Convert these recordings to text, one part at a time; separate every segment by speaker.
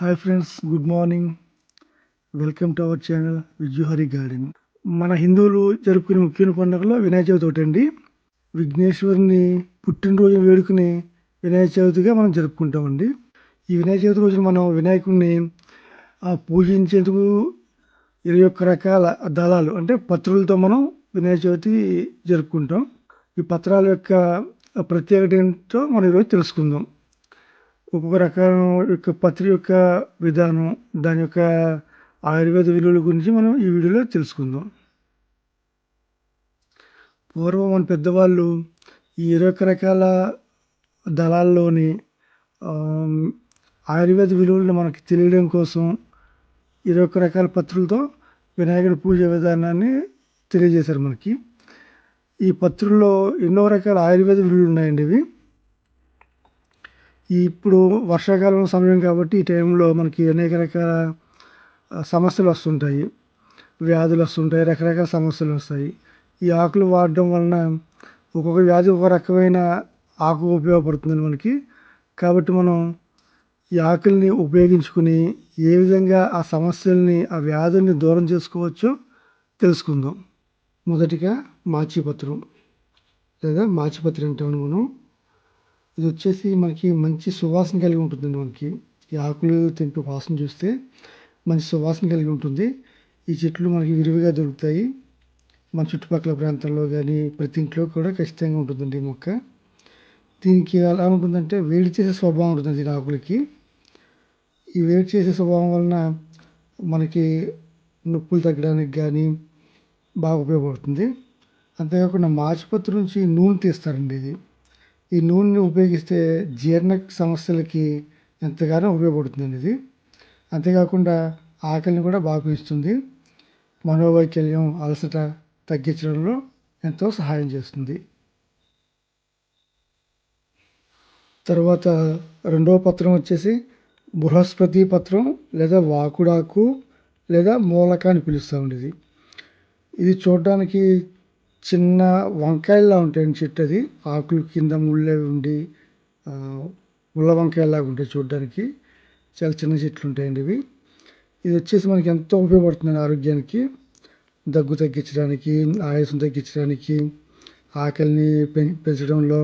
Speaker 1: Hi friends good morning welcome to our channel విజుహరి garden మన హిందువులు జరుపుకునే ముఖ్యమైన పండుగలో వినాయక చవితి ఒకటి అండి విఘ్నేశ్వరుని పుట్టినరోజు వేడుకుని వినాయక చవితిగా మనం జరుపుకుంటామండి. ఈ వినాయక చవితి రోజున మనం వినాయకుడిని పూజించేందుకు ఇరవై ఒక్క రకాల దళాలు అంటే పత్రులతో మనం వినాయక చవితి జరుపుకుంటాం. ఈ పత్రాల యొక్క ప్రత్యేకత ఏంటో మనం ఈరోజు తెలుసుకుందాం. ఒక్కొక్క రకం యొక్క పత్రి యొక్క విధానం దాని యొక్క ఆయుర్వేద విలువల గురించి మనం ఈ వీడియోలో తెలుసుకుందాం. పూర్వం మన పెద్దవాళ్ళు ఈ ఇరవై రకాల దళాల్లోని ఆయుర్వేద విలువలను మనకి తెలియడం కోసం ఇరవై ఒక్క రకాల పత్రులతో వినాయకుడి పూజ విధానాన్ని తెలియజేశారు మనకి. ఈ పత్రుల్లో ఎన్నో రకాల ఆయుర్వేద విలువలు ఉన్నాయండి ఇవి. ఇప్పుడు వర్షాకాలం సమయం కాబట్టి ఈ టైంలో మనకి అనేక రకాల సమస్యలు వస్తుంటాయి. వ్యాధులు వస్తుంటాయి రకరకాల సమస్యలు వస్తాయి. ఈ ఆకులు వాడడం వలన ఒక్కొక్క వ్యాధి ఒక రకమైన ఆకు ఉపయోగపడుతుంది మనకి. కాబట్టి మనం ఈ ఆకుల్ని ఉపయోగించుకుని ఏ విధంగా ఆ సమస్యల్ని ఆ వ్యాధుల్ని దూరం చేసుకోవచ్చో తెలుసుకుందాం. మొదటిగా మాచిపత్రం లేదా మాచిపత్రి అంటాము మనం. ఇది వచ్చేసి మనకి మంచి సువాసన కలిగి ఉంటుందండి మనకి. ఈ ఆకులు తింటూ వాసన చూస్తే మంచి సువాసన కలిగి ఉంటుంది. ఈ చెట్లు మనకి విరివిగా దొరుకుతాయి. మన చుట్టుపక్కల ప్రాంతంలో కానీ ప్రతి ఇంట్లో కూడా ఖచ్చితంగా ఉంటుందండి ఈ మొక్క. దీనికి ఎలా ఉంటుందంటే వేడి చేసే స్వభావం ఉంటుంది దీని ఆకులకి. ఈ వేడి చేసే స్వభావం వలన మనకి నొప్పులు తగ్గడానికి కానీ బాగా ఉపయోగపడుతుంది. అంతేకాకుండా మాచిపత్రి నుంచి నూనె తీస్తారండి ఇది. ఈ నూనెని ఉపయోగిస్తే జీర్ణ సమస్యలకి ఎంతగానో ఉపయోగపడుతుంది ఇది అంతేకాకుండా ఆకలిని కూడా బాగా పెంచుతుంది. మనోవైకల్యం అలసట తగ్గించడంలో ఎంతో సహాయం చేస్తుంది. తర్వాత రెండవ పత్రం వచ్చేసి బృహస్పతి పత్రం లేదా వాకుడాకు లేదా మూలక అని పిలుస్తామండి ఇది ఇది చూడడానికి చిన్న వంకాయల్లా ఉంటాయండి చెట్టు అది. ఆకులు కింద ముళ్ళే ఉండి ముళ్ళ వంకాయలాగా ఉంటాయి చూడడానికి. చాలా చిన్న చెట్లు ఉంటాయండి ఇవి. ఇది వచ్చేసి మనకి ఎంతో ఉపయోగపడుతుంది ఆరోగ్యానికి. దగ్గు తగ్గించడానికి ఆయాసం తగ్గించడానికి ఆకలిని పెంచడంలో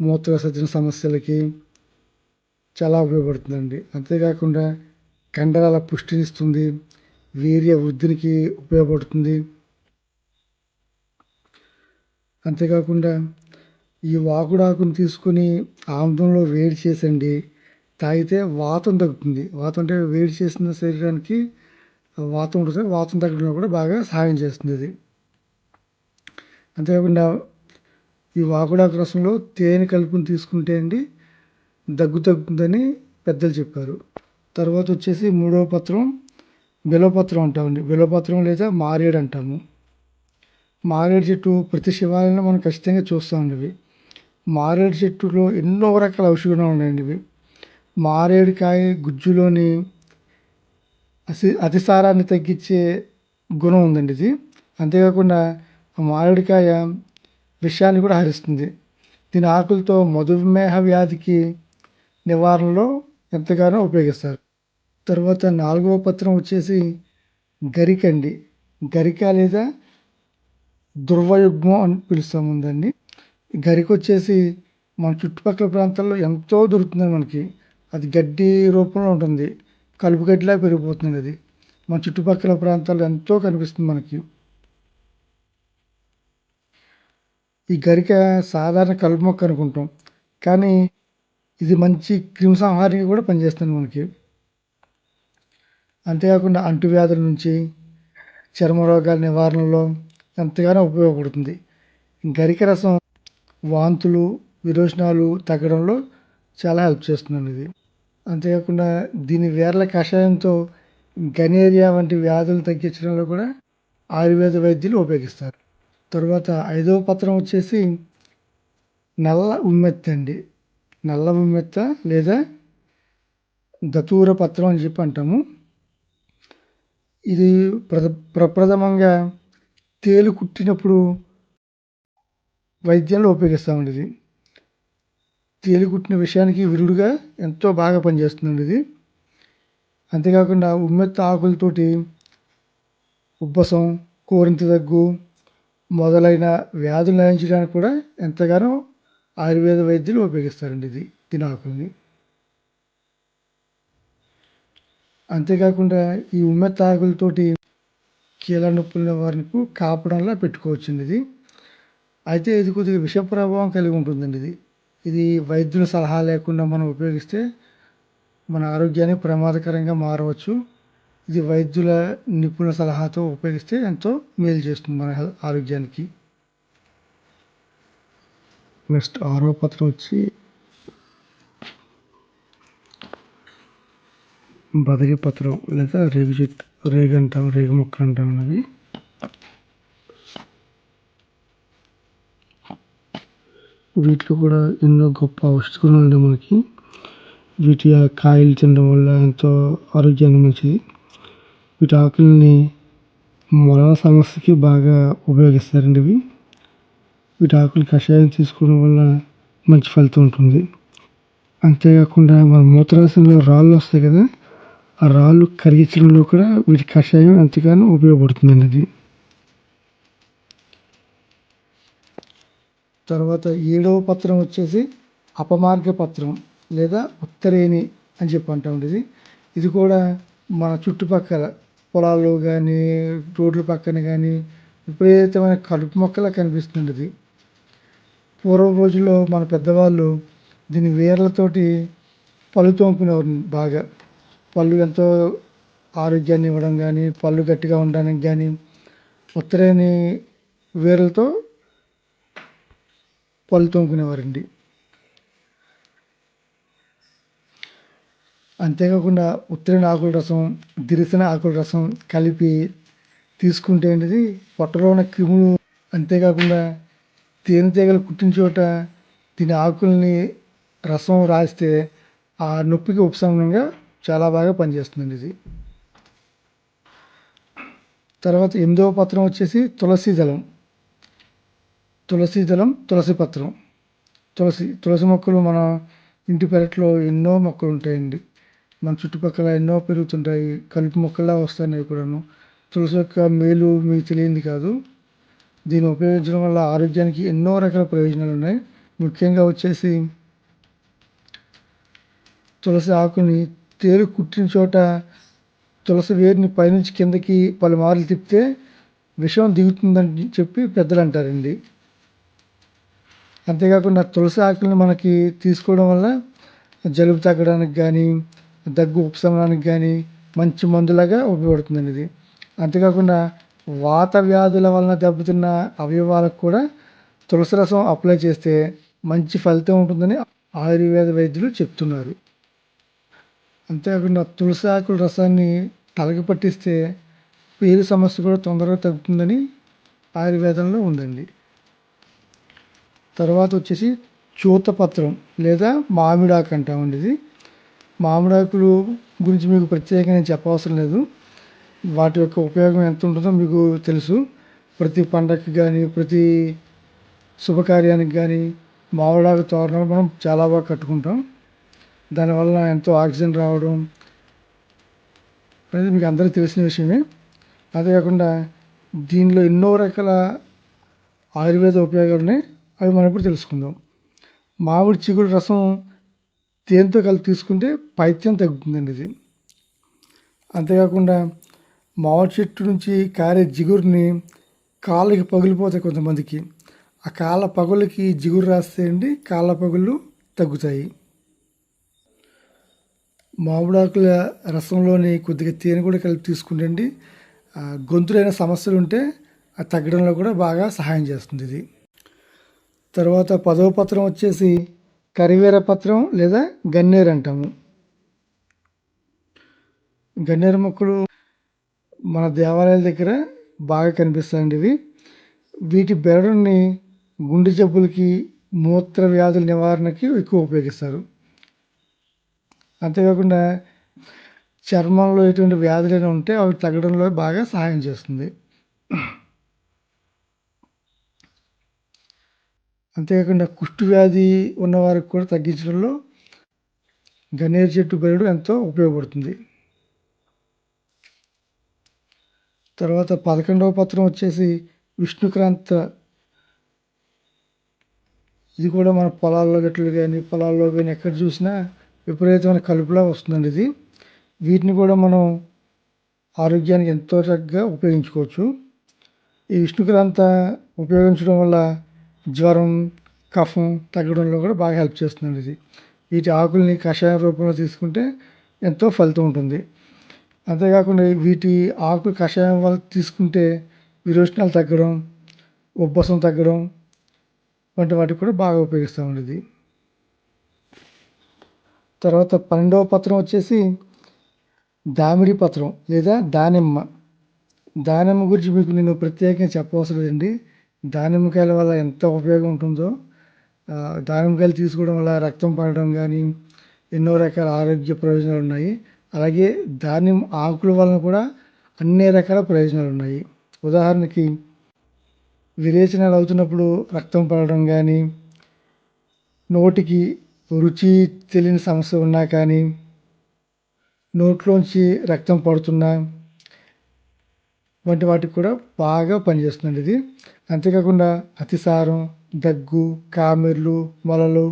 Speaker 1: మూత్ర విసర్జన సమస్యలకి చాలా ఉపయోగపడుతుందండి. అంతేకాకుండా కండరాల పుష్టినిస్తుంది వీర్య వృద్ధికి ఉపయోగపడుతుంది. అంతేకాకుండా ఈ వాకుడాకును తీసుకుని ఆముదంలో వేడి చేసండి. తాగితే వాతం తగ్గుతుంది. వాతం అంటే వేడి చేసిన శరీరానికి వాతం ఉంటుంది. వాతం తగ్గడంలో కూడా బాగా సహాయం చేస్తుంది అది. అంతేకాకుండా ఈ వాకుడాకు రసంలో తేనె కలుపుని తీసుకుంటే అండి దగ్గు తగ్గుతుందని పెద్దలు చెప్పారు. తర్వాత వచ్చేసి మూడవ పత్రం బిలవపత్రం అంటామండి. బిలవపత్రం లేదా మారేడు అంటాము. మారేడు చెట్టు ప్రతి శివాలయంలో మనం ఖచ్చితంగా చూస్తూ ఉండేవి. మారేడు చెట్టులో ఎన్నో రకాల ఔషధ గుణాలు ఉన్నాయండి ఇవి మారేడుకాయ గుజ్జులోని అసి అతిసారాన్ని తగ్గించే గుణం ఉందండి ఇది. అంతేకాకుండా మారేడుకాయ విషయాన్ని కూడా హరిస్తుంది. దీని ఆకులతో మధుమేహ వ్యాధికి నివారణలో ఎంతగానో ఉపయోగిస్తారు. తర్వాత నాలుగవ పత్రం వచ్చేసి గరికండి. గరిక లేదా దుర్వయుగ్మం అని పిలుస్తాము దాన్ని గరిక వచ్చేసి మన చుట్టుపక్కల ప్రాంతాల్లో ఎంతో దొరుకుతుంది మనకి. అది గడ్డి రూపంలో ఉంటుంది. కలుపు గడ్డిలా పెరిగిపోతుంది అది. మన చుట్టుపక్కల ప్రాంతాల్లో ఎంతో కనిపిస్తుంది మనకి. ఈ గరిక సాధారణ కలుపు మొక్క అనుకుంటాం. కానీ ఇది మంచి క్రిమిసంహారికి కూడా పనిచేస్తుంది మనకి. అంతేకాకుండా అంటువ్యాధుల నుంచి చర్మ రోగాల నివారణలో ఎంతగానో ఉపయోగపడుతుంది. గరిక రసం వాంతులు విరోచనాలు తగ్గడంలో చాలా హెల్ప్ చేస్తుందండి ఇది. అంతేకాకుండా దీని వేర్ల కషాయంతో గనేరియా వంటి వ్యాధులు తగ్గించడంలో కూడా ఆయుర్వేద వైద్యులు ఉపయోగిస్తారు. తర్వాత ఐదవ పత్రం వచ్చేసి నల్ల ఉమ్మెత్త అండి. నల్ల ఉమ్మెత్త లేదా దతూర పత్రం అని చెప్పి అంటాము. ఇది ప్ర ప్రప్రథమంగా తేలు కుట్టినప్పుడు వైద్యంలో ఉపయోగిస్తామండి ఇది తేలు కుట్టిన విషయానికి విరుడుగా ఎంతో బాగా పనిచేస్తుందండి ఇది అంతేకాకుండా ఉమ్మెత్త ఆకులతోటి ఉబ్బసం కోరింత దగ్గు మొదలైన వ్యాధులు నయించడానికి కూడా ఎంతగానో ఆయుర్వేద వైద్యులు ఉపయోగిస్తారండి ఇది దీని ఆకుల్ని. అంతేకాకుండా ఈ ఉమ్మెత్త ఆకులతోటి కీళ్ళ నొప్పుల నివారణకు కాపడంలా పెట్టుకోవచ్చండి ఇది. అయితే ఇది కొద్దిగా విష ప్రభావం కలిగి ఉంటుందండి ఇది. ఇది వైద్యుల సలహా లేకుండా మనం ఉపయోగిస్తే మన ఆరోగ్యానికి ప్రమాదకరంగా మారవచ్చు. ఇది వైద్యుల నిపుణుల సలహాతో ఉపయోగిస్తే ఎంతో మేలు చేస్తుంది మన ఆరోగ్యానికి. నెక్స్ట్ ఆరో పత్రం వచ్చి బదరి పత్రం లేదా రేగు చెట్టు రేగు అంటాం రేగు మొక్క అంటాం అవి వీటిలో కూడా ఎన్నో గొప్ప ఔషధ గుణాలు ఉన్నాయి మనకి. వీటి కాయలు తినడం వల్ల ఎంతో ఆరోగ్యానికి మంచిది. వీటి ఆకులని మొలల సమస్యకి బాగా ఉపయోగిస్తారండి ఇవి. వీటి ఆకులు కషాయం తీసుకోవడం వల్ల మంచి ఫలితం ఉంటుంది. అంతేకాకుండా మన మూత్రాశయంలో రాళ్ళు వస్తాయి కదా ఆ రాళ్ళు కరిగించడంలో కూడా వీటి కషాయం ఎంతగానో ఉపయోగపడుతుందండి అది తర్వాత ఏడవ పత్రం వచ్చేసి అపమార్గ పత్రం లేదా ఉత్తరేణి అని చెప్పి అంటాం ఇది ఇది కూడా మన చుట్టుపక్కల పొలాల్లో కానీ రోడ్ల పక్కన కానీ విపరీతమైన కలుపు మొక్కలా కనిపిస్తుంది ఇది పూర్వం రోజుల్లో మన పెద్దవాళ్ళు దీని వేర్లతోటి పళ్ళు తోముకునేవారు బాగా. పళ్ళు ఎంతో ఆరోగ్యాన్ని ఇవ్వడం కానీ పళ్ళు గట్టిగా ఉండడానికి కానీ ఉత్తరాయణి వేర్లతో పళ్ళు తోముకునేవారండి. అంతేకాకుండా ఉత్తరాయణ ఆకుల రసం దిరిసిన ఆకుల రసం కలిపి తీసుకుంటే అనేది పొట్టలో ఉన్న క్రిములు అంతేకాకుండా తేనెటీగలు కుట్టిన చోట దీని ఆకుల్ని రసం రాస్తే ఆ నొప్పికి ఉపశమనంగా చాలా బాగా పనిచేస్తుందండి ఇది. తర్వాత ఎనిమిదవ పత్రం వచ్చేసి తులసి దళం తులసి దళం తులసి పత్రం. తులసి తులసి మొక్కలు మన ఇంటి పెరట్లో ఎన్నో మొక్కలు ఉంటాయండి. మన చుట్టుపక్కల ఎన్నో పెరుగుతుంటాయి. కలుపు మొక్కల్లా వస్తాయి కూడాను. తులసి యొక్క మేలు మీకు తెలియంది కాదు. దీన్ని ఉపయోగించడం వల్ల ఆరోగ్యానికి ఎన్నో రకాల ప్రయోజనాలు ఉన్నాయి. ముఖ్యంగా వచ్చేసి తులసి ఆకుని తేలు కుట్టిన చోట తులసి వేరుని పైనుంచి కిందకి పలుమార్లు తిప్పితే విషం దిగుతుందని చెప్పి పెద్దలు అంటారండి అంతేకాకుండా తులసి ఆకులను మనకి తీసుకోవడం వల్ల జలుబు తగ్గడానికి కానీ దగ్గు ఉపశమనానికి కానీ మంచి మందులాగా ఉపయోగపడుతుందండి ఇది అంతేకాకుండా వాత వ్యాధుల వలన దెబ్బతిన్న అవయవాలకు కూడా తులసి రసం అప్లై చేస్తే మంచి ఫలితం ఉంటుందని ఆయుర్వేద వైద్యులు చెప్తున్నారు. అంతేకాకుండా తులసి ఆకుల రసాన్ని తలకి పట్టిస్తే పేరు సమస్య కూడా తొందరగా తగ్గుతుందని ఆయుర్వేదంలో ఉందండి. తర్వాత వచ్చేసి చూతపత్రం లేదా మామిడాకు అంటామండి ఇది. మామిడాకులు గురించి మీకు ప్రత్యేకంగా చెప్పవసరం లేదు. వాటి యొక్క ఉపయోగం ఎంత ఉంటుందో మీకు తెలుసు. ప్రతి పండగకి కానీ ప్రతి శుభకార్యానికి కానీ మామిడాకు తోరణాలు మనం చాలా బాగా కట్టుకుంటాం. దానివల్ల ఎంతో ఆక్సిజన్ రావడం. అనేది మీకు అందరికీ తెలిసిన విషయమే. అదే కాకుండా దీనిలో ఎన్నో రకాల ఆయుర్వేద ఉపయోగాలు ఉన్నాయి అవి మనం ఇప్పుడు తెలుసుకుందాం. మామిడి చిగురు రసం తేనెతో కలిపి తీసుకుంటే పైత్యం తగ్గుతుందండి ఇది. అంతేకాకుండా మామిడి చెట్టు నుంచి కారే జిగురుని కాళ్ళకి పగిలిపోతాయి కొంతమందికి. ఆ కాళ్ళ పగులకి జిగురు రాస్తే అండి కాళ్ళ పగులు తగ్గుతాయి. మామిడాకుల రసంలోని కొద్దిగా తేనె కూడా కలిపి తీసుకుంటండి గొంతులైన సమస్యలు ఉంటే అది తగ్గడంలో కూడా బాగా సహాయం చేస్తుంది ఇది. తర్వాత పదవ పత్రం వచ్చేసి కరివేర పత్రం లేదా గన్నేరు అంటాము. గన్నేరు మొక్కలు మన దేవాలయాల దగ్గర బాగా కనిపిస్తాయండి ఇవి. వీటి బెరడుని గుండె జబ్బులకి మూత్ర వ్యాధుల నివారణకి ఎక్కువ ఉపయోగిస్తారు. అంతేకాకుండా చర్మంలో ఎటువంటి వ్యాధులైనా ఉంటే అవి తగ్గడంలో బాగా సహాయం చేస్తుంది. అంతేకాకుండా కుష్టు వ్యాధి ఉన్నవారికి కూడా తగ్గించడంలో గన్నేరు చెట్టు బెరడు ఎంతో ఉపయోగపడుతుంది. తర్వాత పదకొండవ పత్రం వచ్చేసి విష్ణుక్రాంత. ఇది కూడా మన పొలాల్లో గట్లు కానీ పొలాల్లో కానీ ఎక్కడ చూసినా విపరీతమైన కలుపులా వస్తుందండి ఇది. వీటిని కూడా మనం ఆరోగ్యానికి ఎంతో చక్కగా ఉపయోగించుకోవచ్చు. ఈ విష్ణుగ్రంథ ఉపయోగించడం వల్ల జ్వరం కఫం తగ్గడంలో కూడా బాగా హెల్ప్ చేస్తుందండి ఇది. వీటి ఆకుల్ని కషాయ రూపంలో తీసుకుంటే ఎంతో ఫలితం ఉంటుంది. అంతేకాకుండా వీటి ఆకు కషాయం వల్ల తీసుకుంటే విరోచనాలు తగ్గడం ఉబ్బసం తగ్గడం వంటి వాటికి కూడా బాగా ఉపయోగిస్తామండి ఇది. తర్వాత పన్నెండవ పత్రం వచ్చేసి దామిడి పత్రం లేదా దానిమ్మ. దానిమ్మ గురించి మీకు నేను ప్రత్యేకంగా చెప్పవలసిన లేదండి. దానిమ్మకాయల వల్ల ఎంత ఉపయోగం ఉంటుందో దానిమ్మకాయలు తీసుకోవడం వల్ల రక్తం పడడం కానీ ఎన్నో రకాల ఆరోగ్య ప్రయోజనాలు ఉన్నాయి. అలాగే దానిమ్మ ఆకుల వలన కూడా అన్ని రకాల ప్రయోజనాలు ఉన్నాయి. ఉదాహరణకి విరేచనాలు అవుతున్నప్పుడు రక్తం పడడం కానీ నోటికి రుచి తెలియని సమస్య ఉన్నా కానీ నోట్లోంచి రక్తం పడుతున్నా వంటి వాటికి కూడా బాగా పనిచేస్తుంది ఇది. అంతేకాకుండా అతిసారం దగ్గు కామెర్లు మొలలు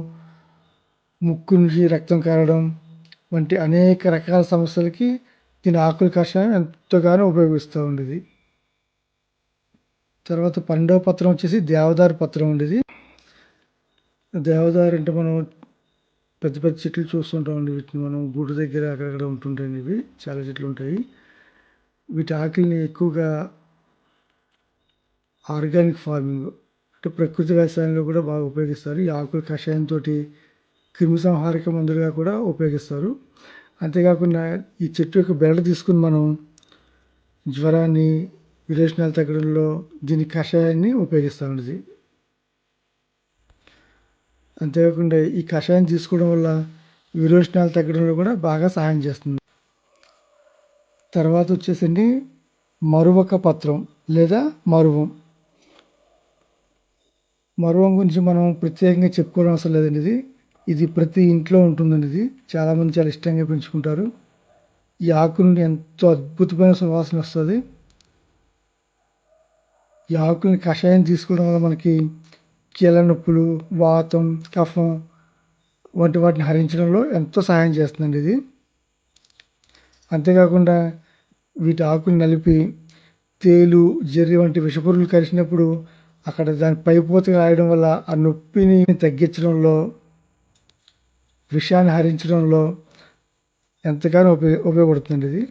Speaker 1: ముక్కు నుంచి రక్తం కారడం వంటి అనేక రకాల సమస్యలకి దీని ఆకుల కషాయం ఎంతగానో ఉపయోగిస్తూ ఉండేది. తర్వాత పన్నెండవ పత్రం వచ్చేసి దేవదారు పత్రం ఉండేది దేవదారు అంటే మనం పెద్ద పెద్ద చెట్లు చూస్తుంటామండి వీటిని మనం. గూడు దగ్గర అక్కడక్కడ ఉంటుంటాయండి ఇవి. చాలా చెట్లు ఉంటాయి. వీటి ఆకులని ఎక్కువగా ఆర్గానిక్ ఫార్మింగ్ అంటే ప్రకృతి వ్యవసాయంలో కూడా బాగా ఉపయోగిస్తారు. ఈ ఆకుల కషాయంతో క్రిమి సంహారక మందులుగా కూడా ఉపయోగిస్తారు. అంతేకాకుండా ఈ చెట్టు యొక్క బెరడు తీసుకుని మనం జ్వరాన్ని విరేచనాలు తగ్గడంలో దీని కషాయాన్ని ఉపయోగిస్తామండి. అంతేకాకుండా ఈ కషాయం తీసుకోవడం వల్ల విరోచనాలు తగ్గడంలో కూడా బాగా సహాయం చేస్తుంది. తర్వాత వచ్చేసండి మరువక పత్రం లేదా మరువం. మరువం గురించి మనం ప్రత్యేకంగా చెప్పుకోవడం అవసరం లేదండి ఇది ఇది ప్రతి ఇంట్లో ఉంటుందండి ఇది చాలామంది చాలా ఇష్టంగా పెంచుకుంటారు. ఈ ఆకు నుండి ఎంతో అద్భుతమైన సువాసన వస్తుంది. ఈ ఆకుని కషాయం తీసుకోవడం వల్ల మనకి కీళ్ళనొప్పులు వాతం కఫం వంటి వాటిని హరించడంలో ఎంతో సహాయం చేస్తుందండి ఇది. అంతేకాకుండా వీటి ఆకులు నలిపి తేలు జర్రి వంటి విషపురుగులు కలిసినప్పుడు అక్కడ దాని పైపోత రాయడం వల్ల ఆ నొప్పిని తగ్గించడంలో విషాన్ని హరించడంలో ఎంతగానో ఉపయోగ ఉపయోగపడుతుంది ఇది.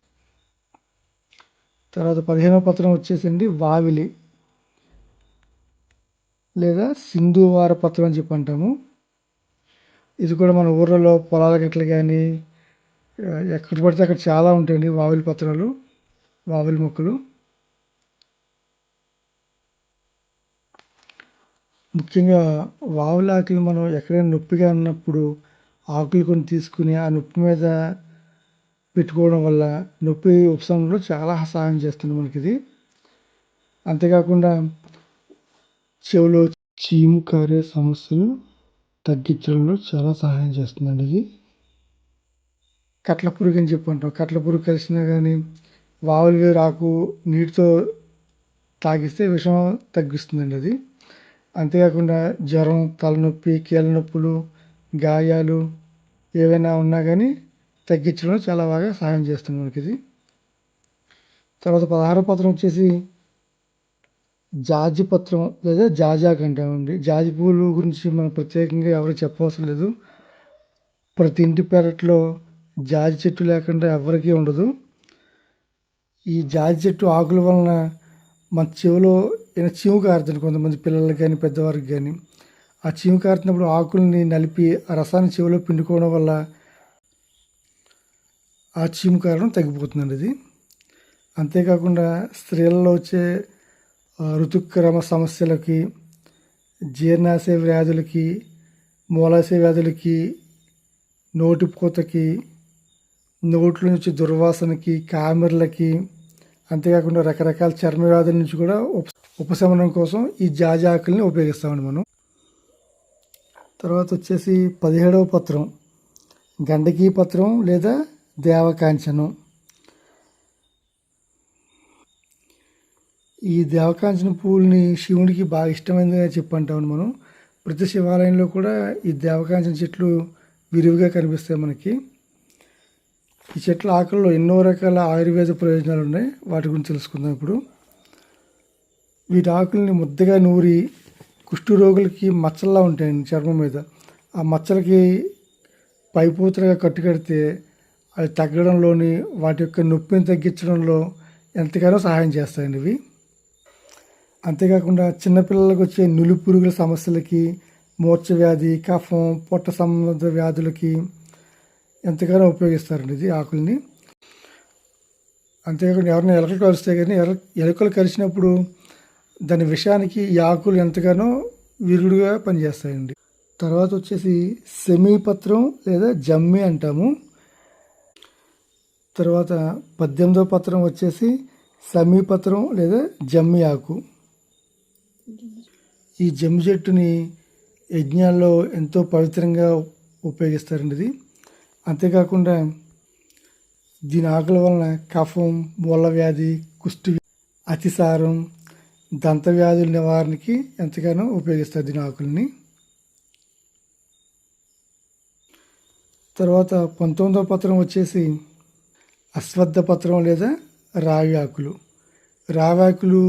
Speaker 1: తర్వాత పదిహేనవ పత్రం వచ్చేసండి వావిలి. లేదా సింధువార పత్రం అని చెప్పి అంటాము. ఇది కూడా మన ఊర్లలో పొలాల గట్ల కానీ ఎక్కడ పడితే అక్కడ చాలా ఉంటాయండి వావిలి పత్రాలు వావిలి మొక్కలు. ముఖ్యంగా వావుల ఆకులు మనం ఎక్కడైనా నొప్పిగా ఉన్నప్పుడు ఆకులు కొన్ని తీసుకుని ఆ నొప్పి మీద పెట్టుకోవడం వల్ల నొప్పి ఉపశమనంలో చాలా సహాయం చేస్తుంది మనకి ఇది అంతేకాకుండా చెవిలో చీము కారే సమస్యలు తగ్గించడంలో చాలా సహాయం చేస్తుందండి ఇది. కట్ల పురుగు అని చెప్పి అంటాం కట్ల పురుగు కలిసినా కానీ వావులు వేరు ఆకు నీటితో తాగిస్తే విషం తగ్గిస్తుందండి అది. అంతేకాకుండా జ్వరం తలనొప్పి కీళ్ళ నొప్పులు గాయాలు ఏవైనా ఉన్నా కానీ తగ్గించడంలో చాలా బాగా సహాయం చేస్తుంది మనకి ఇది. తర్వాత పదహారో పత్రం వచ్చేసి జాజి పత్రం లేదా జాజాక్ అంటామండి జాజి పూలు గురించి మనం ప్రత్యేకంగా ఎవరు చెప్పవసరం లేదు. ప్రతి ఇంటి పెరట్లో జాజి చెట్టు లేకుండా ఎవరికీ ఉండదు. ఈ జాజి చెట్టు ఆకుల వలన మన చెవిలో ఏదైనా చీము కారుతుంది కొంతమంది పిల్లలకి కానీ పెద్దవారికి కానీ. ఆ చీము కారుతున్నప్పుడు ఆకుల్ని నలిపి ఆ రసాన్ని చెవిలో పిండుకోవడం వల్ల ఆ చీము కారణం తగ్గిపోతుందండి ఇది అంతేకాకుండా స్త్రీలలో వచ్చే ఋతుక్రమ సమస్యలకి జీర్ణాశయ వ్యాధులకి మూలాశయ వ్యాధులకి నోటిపూతకి నోట్ల నుంచి దుర్వాసనకి కామెర్లకి అంతేకాకుండా రకరకాల చర్మ వ్యాధుల నుంచి కూడా ఉప ఉపశమనం కోసం ఈ జాజి ఆకుల్ని ఉపయోగిస్తామండి మనం. తర్వాత వచ్చేసి పదిహేడవ పత్రం గండకీ పత్రం లేదా దేవకాంచనం. ఈ దేవకాంచన పువ్వుల్ని శివునికి బాగా ఇష్టమైనదిగా చెప్పంటాం మనం. ప్రతి శివాలయంలో కూడా ఈ దేవకాంచన చెట్లు విరివిగా కనిపిస్తాయి మనకి. ఈ చెట్ల ఆకుల్లో ఎన్నో రకాల ఆయుర్వేద ప్రయోజనాలు ఉన్నాయి. వాటి గురించి తెలుసుకుందాం ఇప్పుడు. వీటి ఆకుల్ని ముద్దగా నూరి కుష్టు రోగులకి మచ్చల్లా ఉంటాయండి చర్మం మీద. ఆ మచ్చలకి పైపూతలుగా కట్టుకడితే అవి తగ్గడంలోని వాటి యొక్క నొప్పిని తగ్గించడంలో ఎంతగానో సహాయం చేస్తాయండి ఇవి. అంతేకాకుండా చిన్నపిల్లలకు వచ్చే నులి పురుగుల సమస్యలకి మూర్ఛ వ్యాధి కఫం పొట్ట సంబంధ వ్యాధులకి ఎంతగానో ఉపయోగిస్తారండి ఇది ఆకుల్ని. అంతేకాకుండా ఎవరైనా ఎలకలు కలిస్తే కానీ ఎల ఎలుకలు కలిసినప్పుడు దాని విషయానికి ఈ ఆకులు ఎంతగానో విరుగుడుగా పనిచేస్తాయండి. తర్వాత వచ్చేసి సెమీపత్రం లేదా జమ్మి అంటాము. తర్వాత పద్దెనిమిదో పత్రం వచ్చేసి సమీపత్రం లేదా జమ్మి ఆకు. ఈ జమ్మి చెట్టుని యజ్ఞాల్లో ఎంతో పవిత్రంగా ఉపయోగిస్తారండి ఇది. అంతేకాకుండా దీని ఆకుల వలన కఫం మూల వ్యాధి కుష్టి అతిసారం దంత వ్యాధుల నివారణకి ఎంతగానో ఉపయోగిస్తారు దీని ఆకుల్ని. తర్వాత పంతొమ్మిదవ పత్రం వచ్చేసి అశ్వద్ధ పత్రం లేదా రావి ఆకులు. రావి ఆకులు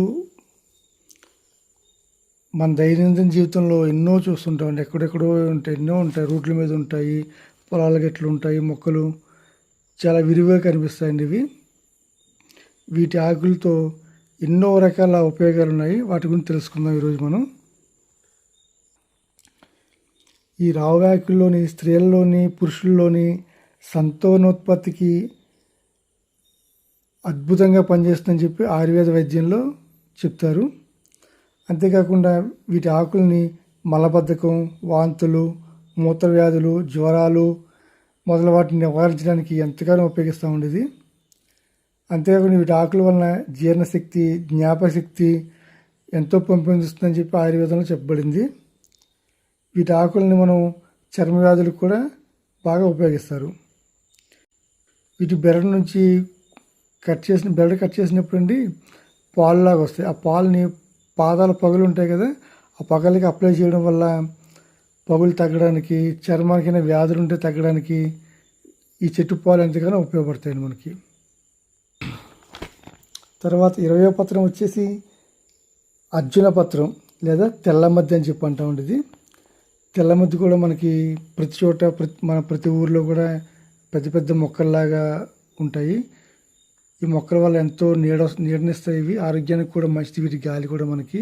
Speaker 1: మన దైనందిన జీవితంలో ఎన్నో చూస్తుంటాం ఎక్కడెక్కడో ఉంటాయి ఎన్నో ఉంటాయి. రోడ్ల మీద ఉంటాయి పొలాల గట్లు ఉంటాయి మొక్కలు చాలా విరివిగా కనిపిస్తాయండి ఇవి. వీటి ఆకులతో ఎన్నో రకాల ఉపయోగాలు ఉన్నాయి. వాటి గురించి తెలుసుకుందాం ఈరోజు మనం. ఈ రావుగాకుల్లోని స్త్రీలలోని పురుషుల్లోని సంతానోత్పత్తికి అద్భుతంగా పనిచేస్తుందని చెప్పి ఆయుర్వేద వైద్యంలో చెప్తారు. అంతేకాకుండా వీటి ఆకుల్ని మలబద్ధకం వాంతులు మూత్ర వ్యాధులు జ్వరాలు మొదలు వాటిని నివారించడానికి ఎంతగానో ఉపయోగిస్తూ ఉండేది. అంతేకాకుండా వీటి ఆకుల వలన జీర్ణశక్తి జ్ఞాపకశక్తి ఎంతో పెంపొందిస్తుందని చెప్పి ఆయుర్వేదంలో చెప్పబడింది. వీటి ఆకుల్ని మనం చర్మ వ్యాధులకు కూడా బాగా ఉపయోగిస్తారు. వీటి బెరడు నుంచి కట్ చేసిన బెరడు కట్ చేసినప్పుడు అండి పాలులాగా వస్తాయి. ఆ పాలని పాదాల పగులు ఉంటాయి కదా ఆ పగలకి అప్లై చేయడం వల్ల పగులు తగ్గడానికి చర్మానికి వ్యాధులు ఉంటే తగ్గడానికి ఈ చెట్టు పాలు ఎంతగానో ఉపయోగపడతాయండి మనకి. తర్వాత ఇరవై పత్రం వచ్చేసి అర్జున పత్రం లేదా తెల్లమద్ది అని చెప్పి అంటా ఉండేది. తెల్లమద్ది కూడా మనకి ప్రతి చోట ప్రతి మన ప్రతి ఊర్లో కూడా పెద్ద పెద్ద మొక్కల్లాగా ఉంటాయి. ఈ మొక్కల వల్ల ఎంతో నీడ నీడనిస్తాయి. ఇవి ఆరోగ్యానికి కూడా మంచిది. వీటి గాలి కూడా మనకి.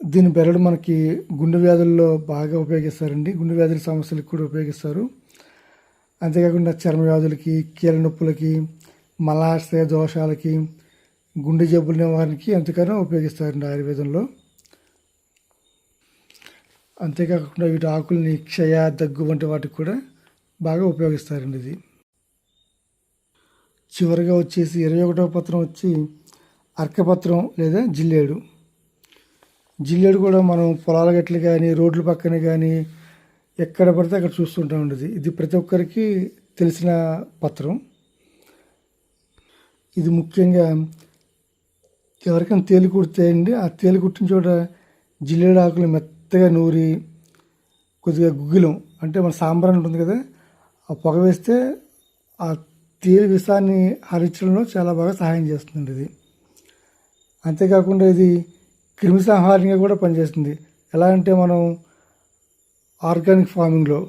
Speaker 1: దీని బెరడు మనకి గుండె వ్యాధుల్లో బాగా ఉపయోగిస్తారండి. గుండె వ్యాధుల సమస్యలకు కూడా ఉపయోగిస్తారు. అంతేకాకుండా చర్మ వ్యాధులకి కీళ్ళ నొప్పులకి మలాశయ దోషాలకి గుండె జబ్బులు నివారణకి ఎంతగానో ఉపయోగిస్తారండి ఆయుర్వేదంలో. అంతేకాకుండా వీటి ఆకుల్ని క్షయ దగ్గు వంటి వాటికి కూడా బాగా ఉపయోగిస్తారండి ఇది. చివరిగా వచ్చేసి ఇరవై ఒకటవ పత్రం వచ్చి అర్కపత్రం లేదా జిల్లేడు. జిల్లేడు కూడా మనం పొలాల గట్లు కానీ రోడ్ల పక్కన కానీ ఎక్కడ పడితే అక్కడ చూస్తుంటా ఉండేది ఇది ప్రతి ఒక్కరికి తెలిసిన పత్రం. ఇది ముఖ్యంగా ఎవరికైనా తేలి కుడితే అండి ఆ తేలి కుట్టిన చోట జిల్లేడు ఆకులు మెత్తగా నూరి కొద్దిగా గుగ్గిలం అంటే మన సాంబార్ ఉంటుంది కదా ఆ పొగ వేస్తే ఆ తేలి విషాన్ని హరించడంలో చాలా బాగా సహాయం చేస్తుంది ఇది. అంతేకాకుండా ఇది క్రిమి సంహారంగా కూడా పనిచేస్తుంది. ఎలా అంటే మనం ఆర్గానిక్ ఫార్మింగ్లో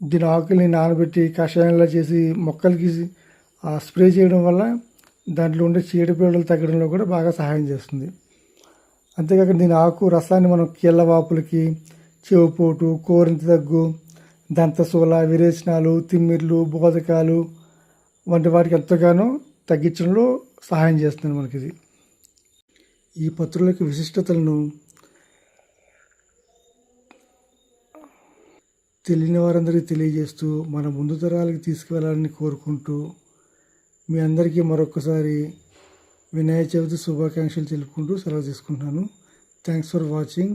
Speaker 1: దీని ఆకుల్ని నానబెట్టి కషాయంలా చేసి మొక్కలకి స్ప్రే చేయడం వల్ల దాంట్లో ఉండే చీడపీడలు తగ్గడంలో కూడా బాగా సహాయం చేస్తుంది. అంతేకాక దీని ఆకు రసాన్ని మనం కీళ్ళ వాపులకి చెవుపోటు కోరింత దగ్గు దంతశూల విరేచనాలు తిమ్మిర్లు బోధకాలు వంటి వాటికి ఎంతగానో తగ్గించడంలో సహాయం చేస్తుంది మనకి ఇది ఈ పత్రులకి విశిష్టతలను తెలియని వారందరికీ తెలియజేస్తూ మన ముందు తరాలకి తీసుకువెళ్ళాలని కోరుకుంటూ మీ అందరికీ మరొకసారి వినాయక చవితి శుభాకాంక్షలు తెలుపుకుంటూ సెలవు తీసుకుంటున్నాను. Thanks for watching